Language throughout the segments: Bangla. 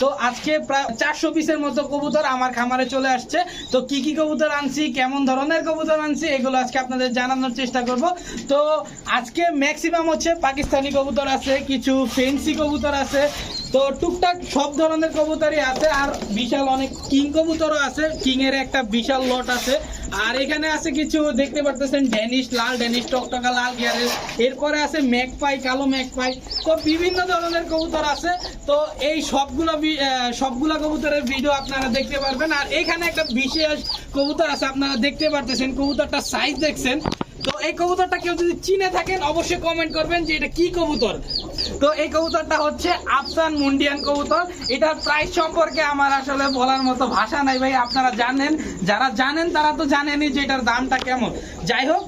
তো আজকে প্রায় চারশো পিসের মতো কবুতর আমার খামারে চলে আসছে। তো কি কি কবুতর আনছি, কেমন ধরনের কবুতর আনছি, এগুলো আজকে আপনাদের জানানোর চেষ্টা করব। তো আজকে ম্যাক্সিমাম হচ্ছে পাকিস্তানি কবুতর আছে, কিছু ফেন্সি কবুতর আছে তো টুকটাক সব ধরনের কবুতরই আছে, আর বিশাল অনেক কিং কবুতরও আছে। কিং এর একটা বিশাল লট আছে। আর এখানে আছে কিছু, দেখতে পারতেছেন, ড্যানিশ, লাল ড্যানিশ, টকটকা, লাল গিয়ারের এরপরে আছে ম্যাকপাই, কালো ম্যাকপাই। তো বিভিন্ন ধরনের কবুতর আছে। তো এই সবগুলো সবগুলা কবুতরের ভিডিও আপনারা দেখতে পারবেন। আর এখানে একটা বিশেষ কবুতর আছে, আপনারা দেখতে পারতেছেন কবুতরটা সাইজ দেখছেন। তো এই কবুতরটা কেউ যদি চিনে থাকেন, অবশ্যই কমেন্ট করবেন যে এটা কি কবুতর। তো এই কবুতরটা হচ্ছে আফসান মুন্ডিয়ান কবুতর। এটার প্রাইস সম্পর্কে আমার আসলে বলার মতো ভাষা নাই ভাই, আপনারা জানেন। যারা জানেন, তারা তো জানেনই যে এটার দামটা কেমন। যাই হোক,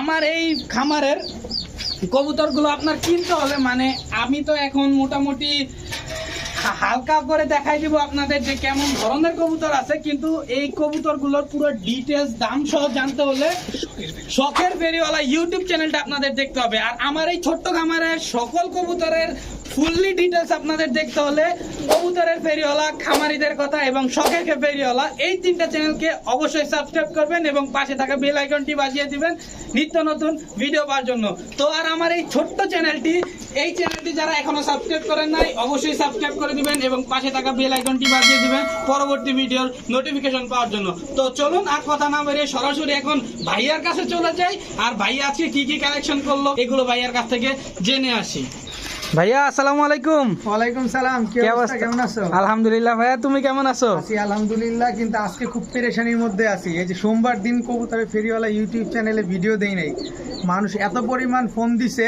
আমার এই খামারের কবুতরগুলো আপনার কিনতে হবে মানে আমি তো এখন মোটামুটি হালকা করে দেখাই দিব আপনাদের যে কেমন ধরনের কবুতর আছে, কিন্তু এই কবুতরগুলোর পুরো ডিটেলস দাম সহ জানতে হলে শখের ফেরিওয়ালা ইউটিউব চ্যানেলটা আপনাদের দেখতে হবে। আর আমার এই ছোট্ট খামারের সকল কবুতরের ফুললি ডিটেলস আপনাদের দেখতে হলে কবুতরের ফেরিওয়ালা, খামারিদের কথা এবং শখের ফেরিওয়ালা, এই তিনটা চ্যানেলকে অবশ্যই সাবস্ক্রাইব করবেন এবং পাশে থাকা বেল আইকনটি বাজিয়ে দিবেন নিত্য নতুন ভিডিও পাওয়ার জন্য। তো আর আমার এই ছোট্ট চ্যানেলটি, এই চ্যানেলটি যারা এখনও সাবস্ক্রাইব করেন নাই, অবশ্যই সাবস্ক্রাইব করে দিবেন এবং পাশে থাকা বেল আইকনটি বাজিয়ে দিবেন পরবর্তী ভিডিওর নোটিফিকেশন পাওয়ার জন্য। তো চলুন আর কথা না বেরিয়ে সরাসরি এখন ভাইয়ার কাছে চলে যাই। আর ভাইয়া আজকে কি কি কালেকশন করল, এগুলো ভাইয়ার কাছ থেকে জেনে আসি। ভাইয়া আসসালামু আলাইকুম। ওয়ালাইকুম সালাম কি অবস্থা? কেমন আছো? আলহামদুলিল্লাহ ভাইয়া তুমি কেমন আছো? আছি আলহামদুলিল্লাহ কিন্তু আজকে খুব পেরেশানির মধ্যে আছি। এই যে সোমবার দিন কবুতরের ফেরিওয়ালা ইউটিউব চ্যানেলে ভিডিও দেই নাই। মানুষ এত পরিমাণ ফোন দিছে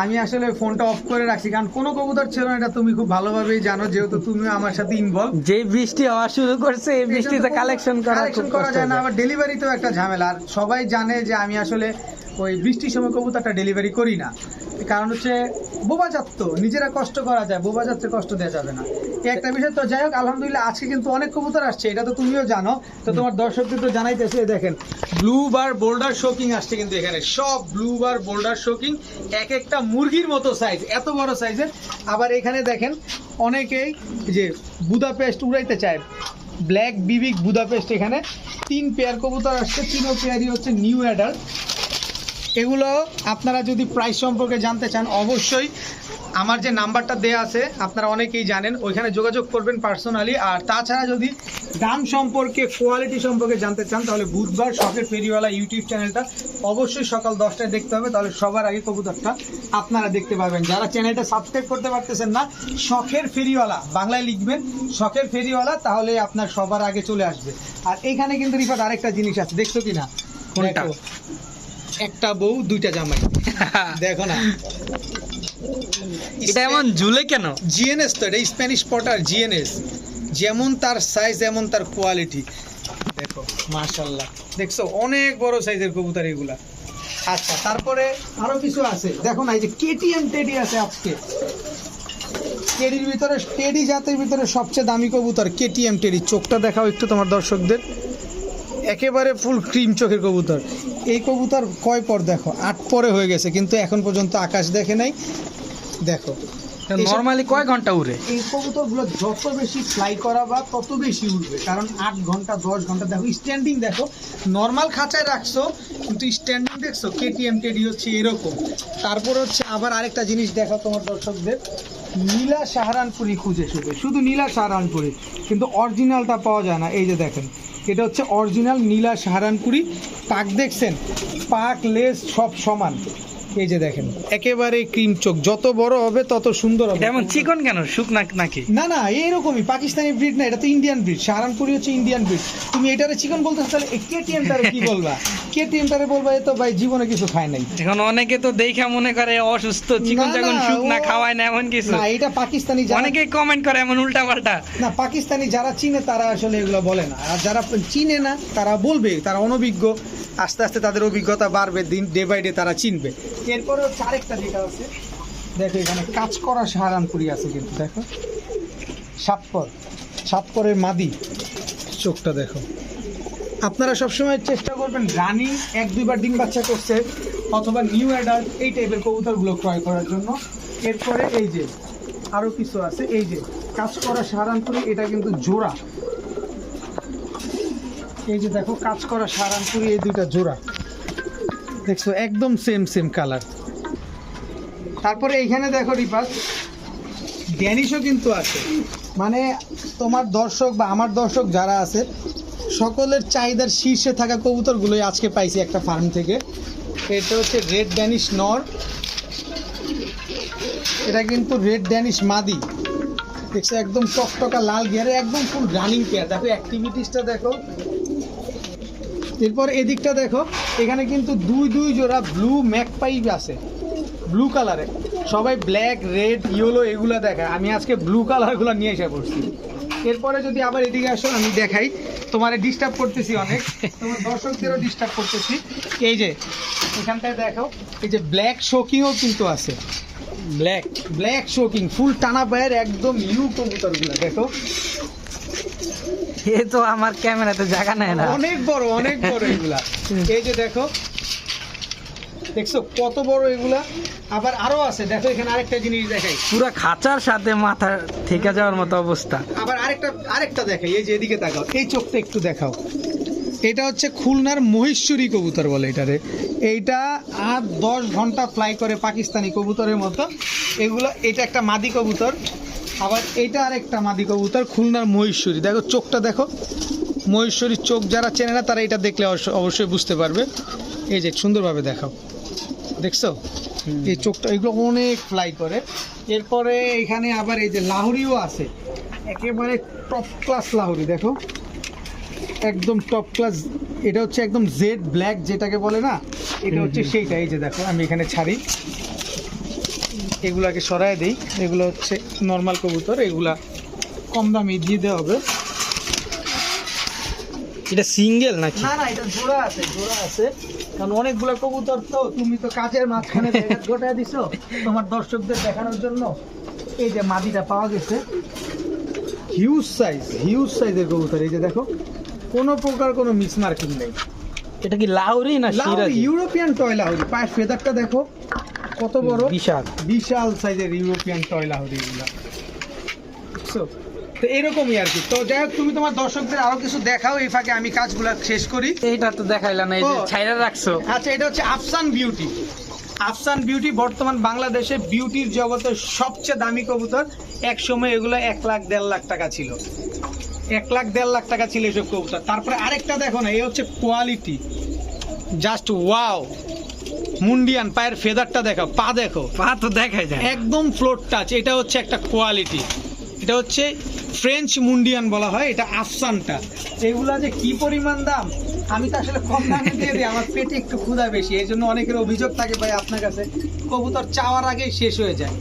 আমি আসলে ফোনটা অফ করে রাখছি। কারণ কোনো কবুতর ছিল না এটা তুমি খুব ভালোভাবেই জানো যেহেতু তুমি আমার সাথে ইনভলভ যে বৃষ্টি হওয়া শুরু করছে এই বৃষ্টিতে কালেকশন করা কালেকশন করা যায় না আবার ডেলিভারিতেও একটা ঝামেলা। আর সবাই জানে যে আমি আসলে ওই বৃষ্টির সময় কবুতরটা ডেলিভারি করি না। কারণ হচ্ছে বোবাজাত তো নিজেরা কষ্ট করা যায় বোবাজাতকে কষ্ট দেওয়া যাবে না। একটা বিষয়, তো যাই হোক, আলহামদুলিল্লাহ আজকে কিন্তু অনেক কবুতর আসছে, এটা তো তুমিও জানো। তো তোমার দর্শকদের তো জানাইতেছে দেখেন ব্লু বার বোল্ডার শোকিং আসছে কিন্তু এখানে। সব ব্লু বার বোল্ডার শোকিং এক একটা মুরগির মতো সাইজ এত বড় সাইজের আবার এখানে দেখেন, অনেকেই যে বুদাপেস্ট উড়াইতে চায়। ব্ল্যাক বিবিক বুদাপেস্ট এখানে। তিন পেয়ার কবুতর আসছে, তিনও পেয়ারই হচ্ছে নিউ অ্যাডাল্ট এগুলো আপনারা যদি প্রাইস সম্পর্কে জানতে চান অবশ্যই আমার যে নাম্বারটা দেয়া আছে আপনারা অনেকেই জানেন ওইখানে যোগাযোগ করবেন পার্সোনালি আর তাছাড়া যদি দাম সম্পর্কে কোয়ালিটি সম্পর্কে জানতে চান তাহলে বুধবার শখের ফেরিওয়ালা ইউটিউব চ্যানেলটা অবশ্যই সকাল দশটায় দেখতে হবে। তাহলে সবার আগে কবুতরটা আপনারা দেখতে পাবেন। যারা চ্যানেলটা সাবস্ক্রাইব করতে পারতেছেন না শখের ফেরিওয়ালা বাংলায় লিখবেন শখের ফেরিওয়ালা তাহলে আপনার সবার আগে চলে আসবে। আর এখানে কিন্তু রিফাত আরেকটা জিনিস আছে দেখছ কি না কোনটা? একটা বউ দুইটা জামাই। দেখো না। এটা এমন ঝুলে কেন? জিএনএস তো এটা স্প্যানিশ পটার জিএনএস যেমন তার সাইজ এমন তার কোয়ালিটি দেখো মাশাল্লাহ দেখছ? অনেক বড় সাইজের কবুতর এগুলা। আচ্ছা তারপরে আরও কিছু আছে। দেখো না এই যে কেটিএম টেডি আছে আজকে। টেডির ভিতরে টেডি জাতের ভিতরে সবচেয়ে দামি কবুতর কেটিএম টেডি চোখটা দেখাও একটু তোমার দর্শকদের। একেবারে ফুল ক্রিম চোখের কবুতর। এই কবুতর কয় পর দেখো? আট পরে হয়ে গেছে কিন্তু এখন পর্যন্ত আকাশ দেখে নাই। দেখো। নর্মালি কয় ঘণ্টা উড়ে? এই কবুতরগুলো যত বেশি ফ্লাই করাবা তত বেশি উঠবে কারণ আট ঘণ্টা দশ ঘণ্টা দেখো স্ট্যান্ডিং দেখো নর্মাল খাঁচায় রাখছো কিন্তু স্ট্যান্ডিং দেখছ কেটিএম টেডি হচ্ছে এরকম। তারপর হচ্ছে আবার আরেকটা জিনিস দেখো তোমার দর্শকদের। নীলা সাহারানপুরি খুঁজে শুধু শুধু নীলা সাহারানপুরি কিন্তু অরিজিনালটা পাওয়া যায় না। এই যে দেখেন এটা হচ্ছে অরিজিনাল নীলা সাহারানপুরি। পাক দেখছেন পাক লেস সব সমান। এই যে দেখেন একেবারে ক্রিম চোখ যত বড় হবে তত সুন্দর হবে। এমন চিকন কেন? শুকনা নাকি? না না এইরকমই পাকিস্তানি ব্রিড না এটা তো ইন্ডিয়ান ব্রিড সাহারানপুরি হচ্ছে ইন্ডিয়ান ব্রিড তুমি এটারে চিকন বলতে তাহলে কেটিএম টারে কি বলবা? কেটিএম টারে বলবা এ তো ভাই জীবনে কিছু খায় নাই। এখন অনেকে তো দেখা মনে করে অসুস্থ চিকন চাকন না, শুকনা খাওয়ায় না এমন কিছু। না এটা পাকিস্তানি যারা অনেকেই কমেন্ট করে এমন উল্টা পাল্টা না পাকিস্তানি যারা চিনে তারা আসলে এগুলো বলে না। আর যারা চিনে না তারা বলবে তারা অনভিজ্ঞ। আস্তে আস্তে তাদের অভিজ্ঞতা বাড়বে দিন ডে বাই ডে তারা চিনবে। এরপরে হচ্ছে আরেকটা যেটা আছে, দেখো এখানে কাজ করা সাহারানপুরি আছে কিন্তু, দেখো। সাতপর সাতপরের মাদি, চোখটা দেখো। আপনারা সবসময় চেষ্টা করবেন রানিং, এক দুইবার ডিম বাচ্চা করছে, অথবা নিউ অ্যাডাল্ট, এই টাইপের কবুতরগুলো ক্রয় করার জন্য। এরপরে এই যে আরও কিছু আছে, এই যে, কাজ করা সাহারানপুরি, এটা কিন্তু জোড়া। এই যে দেখো, কাজ করা সাহারানপুরি, এই দুইটা জোড়া। দেখছ, একদম সেম সেম কালার তারপরে এইখানে দেখো রিপাস ড্যানিশও কিন্তু আছে। মানে তোমার দর্শক বা আমার দর্শক যারা আছে, সকলের চাহিদার শীর্ষে থাকা কবুতরগুলোই আজকে পাইছি একটা ফার্ম থেকে। এটা হচ্ছে রেড ড্যানিশ নর এটা কিন্তু রেড ড্যানিশ মাদি দেখছ, একদম টকটকা, লাল গিয়ারে একদম ফুল রানিং পেয়ার দেখো অ্যাক্টিভিটিসটা দেখো। এরপর এদিকটা দেখো এখানে কিন্তু দুই দুই জোড়া ব্লু ম্যাক পাইপ আছে ব্লু কালারে সবাই ব্ল্যাক রেড ইয়েলো এগুলো দেখায়। আমি আজকে ব্লু কালারগুলো নিয়ে এসে পড়ছি। এরপরে যদি আবার এদিকে আসো আমি দেখাই। তোমারে ডিস্টার্ব করতেছি অনেক। তোমার দর্শকদেরও ডিস্টার্ব করতেছি। এই যে এখানটায় দেখো এই যে ব্ল্যাক শোকিংও কিন্তু আছে। ব্ল্যাক ব্ল্যাক শোকিং ফুল টানা পায়ের একদম ইউ কবুতরগুলো দেখো। এ তো আমার ক্যামেরাতে জায়গা নেয় না। অনেক বড় অনেক বড় এগুলা। এই যে দেখো দেখছ কত বড় এগুলা? আবার আরও আছে দেখো এখানে আরেকটা জিনিস দেখাই। পুরো খাঁচার সাথে মাথা থেকে যাওয়ার মতো অবস্থা। আবার আরেকটা আরেকটা দেখাই এই যে এদিকে তাকাও এই চোখটা একটু দেখাও। এটা হচ্ছে খুলনার মহেশ্বরী কবুতর বলে এটারে। এইটা আর দশ ঘণ্টা ফ্লাই করে পাকিস্তানি কবুতরের মতো। এগুলো এটা একটা মাদি কবুতর। আবার এটা আরেকটা মাদি কবুতর খুলনার মহেশ্বরী। দেখো চোখটা দেখো। মহেশ্বরীর চোখ যারা চেনে না তারা এটা দেখলে অবশ্য- অবশ্যই বুঝতে পারবে। এই যে সুন্দরভাবে দেখাও। দেখছ? এই চোখটা এগুলো অনেক ফ্লাই করে। এরপরে এখানে আবার এই যে লাহুরিও আছে। একেবারে টপ ক্লাস লাহুরি দেখো। একদম টপ ক্লাস এটা হচ্ছে একদম জেড ব্ল্যাক যেটাকে বলে না? এটা হচ্ছে সেইটা। এই যে দেখো আমি এখানে ছাড়ি। এগুলাকে সরায় দিই। এগুলো হচ্ছে নর্মাল কবুতর এগুলা কম দামে দিয়ে দেওয়া হবে। এটা সিঙ্গেল নাকি? না না এটা জোড়া আছে জোড়া আছে। কারণ অনেকগুলো কবুতর তো তুমি তো কাজের মাঝখানে গোটায় দিছো। তোমার দর্শকদের দেখানোর জন্য এই যে মাদিটা পাওয়া গেছে। হিউজ সাইজ হিউজ সাইজের কবুতর। এই যে দেখো কোনো প্রকার কোনো মিস মার্কিং নেই। এটা কি লাউরি না সিরাজি? European toy Lahori. পায়ের ফেদারটা দেখো। কত বড়? বিশাল। বিশাল সাইজের ইউরোপিয়ান টয় লাহুরি এগুলা। বুঝছ? তো এরকমই আর কি। তো যাই হোক তুমি তোমার দর্শকদের আরও কিছু দেখাও এই ফাঁকে আমি কাজগুলা শেষ করি। এইটা তো দেখাইলা না এই যে ছাইরা রাখছো। আচ্ছা এটা হচ্ছে আফসান বিউটি। আফসান বিউটি বর্তমান বাংলাদেশে বিউটির জগতের সবচেয়ে দামি কবুতর। এক সময় এগুলো এক লাখ দেড় লাখ টাকা ছিল। এক লাখ দেড় লাখ টাকা ছিল এসব কবুতর। তারপরে আরেকটা দেখো না এই হচ্ছে কোয়ালিটি। Just wow. মুন্ডিয়ান পায়ের ফেদারটা দেখো পা দেখো। পা তো দেখাই যায়। একদম ফ্লোর টাচ এটা হচ্ছে একটা কোয়ালিটি এটা হচ্ছে ফ্রেঞ্চ মুন্ডিয়ান বলা হয় এটা আফসানটা। এগুলা যে কি পরিমাণ দাম? আমি তো আসলে কম দামে দিয়ে দিই আমার পেটে একটু ক্ষুধা বেশি এই জন্য অনেকের অভিযোগ থাকে ভাই আপনার কাছে কবুতর চাওয়ার আগেই শেষ হয়ে যায়।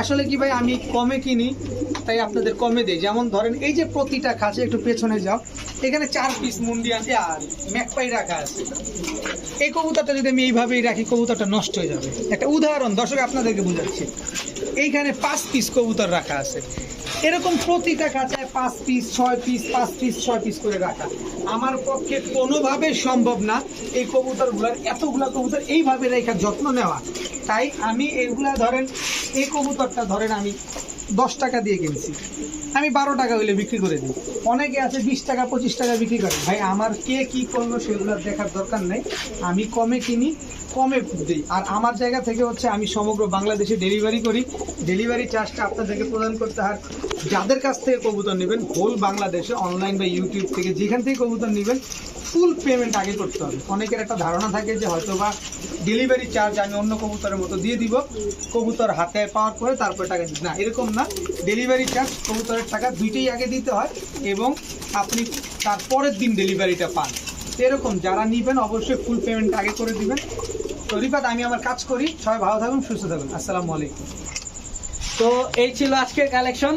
আসলে কি ভাই আমি কমে কিনি তাই আপনাদের কমে দিই। যেমন ধরেন, এই যে প্রতিটা খাঁচে একটু পেছনে যাও, এখানে চার পিস মুন্ডিয়ান এ আর ম্যাকপাই রাখা আছে। এই কবুতরটা যদি আমি এইভাবেই রাখি, কবুতরটা নষ্ট হয়ে যাবে। একটা উদাহরণ, দর্শক আপনাদেরকে বুঝাচ্ছি। এইখানে পাঁচ পিস কবুতর রাখা আছে। এরকম প্রতিটা কাঁচায় পাঁচ পিস ছয় পিস পাঁচ পিস ছয় পিস করে রাখা। আমার পক্ষে কোনোভাবে সম্ভব না এই কবুতরগুলোর, এতগুলো কবুতর এইভাবে রেখা যত্ন নেওয়া। তাই আমি এগুলা ধরেন, এই কবুতরটা ধরেন আমি দশ টাকা দিয়ে কিনছি। আমি বারো টাকা হইলে বিক্রি করে দিই। অনেকে আছে বিশ টাকা, পঁচিশ টাকা বিক্রি করে। ভাই, আমার কে কি করল সেগুলো দেখার দরকার নেই। আমি কমে কিনি, কমে দিই। আর আমার জায়গা থেকে হচ্ছে আমি সমগ্র বাংলাদেশে ডেলিভারি করি। ডেলিভারি চার্জটা আপনাদেরকে প্রদান করতে হয়। যাদের কাছ থেকে কবুতর নেবেন হোল বাংলাদেশে অনলাইন বা ইউটিউব থেকে, যেখান থেকে কবুতর নেবেন ফুল পেমেন্ট আগে করতে হবে। অনেকের একটা ধারণা থাকে যে হয়তো বা ডেলিভারি চার্জ আমি অন্য কবুতরের মতো দিয়ে দিব। কবুতর হাতে পাওয়ার পরে তারপরে টাকা দিই না, এরকম না। ডেলিভারি চার্জ কবুতরের টাকা দুইটাই আগে দিতে হয় এবং আপনি তারপরের দিন ডেলিভারিটা পান। এরকম যারা নিবেন অবশ্যই ফুল পেমেন্ট আগে করে দিবেন। তো রিফাত, আমি আমার কাজ করি। সবাই ভালো থাকুন, সুস্থ থাকুন। আসসালামু আলাইকুম। তো এই ছিল আজকের কালেকশন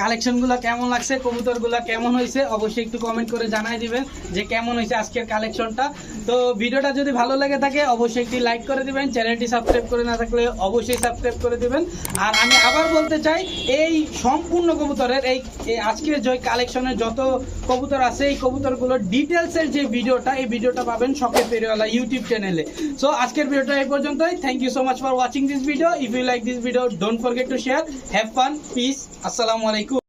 কালেকশনগুলো কেমন লাগছে কবুতরগুলো কেমন হয়েছে অবশ্যই একটু কমেন্ট করে জানাই দিবেন যে কেমন হয়েছে আজকের কালেকশনটা তো ভিডিওটা যদি ভালো লেগে থাকে, অবশ্যই একটি লাইক করে দিবেন চ্যানেলটি সাবস্ক্রাইব করে না থাকলে অবশ্যই সাবস্ক্রাইব করে দিবেন। আর আমি আবার বলতে চাই, এই সম্পূর্ণ কবুতরের, এই আজকের যে কালেকশনের যত কবুতর আছে, এই কবুতরগুলোর ডিটেলসের যে ভিডিওটা, এই ভিডিওটা পাবেন শখের পেরিওয়ালা ইউটিউব চ্যানেলে সো আজকের ভিডিওটা এই পর্যন্তই। Thank you so much for watching this video if you like this video don't forget to share have fun peace আসসালামু আলাইকুম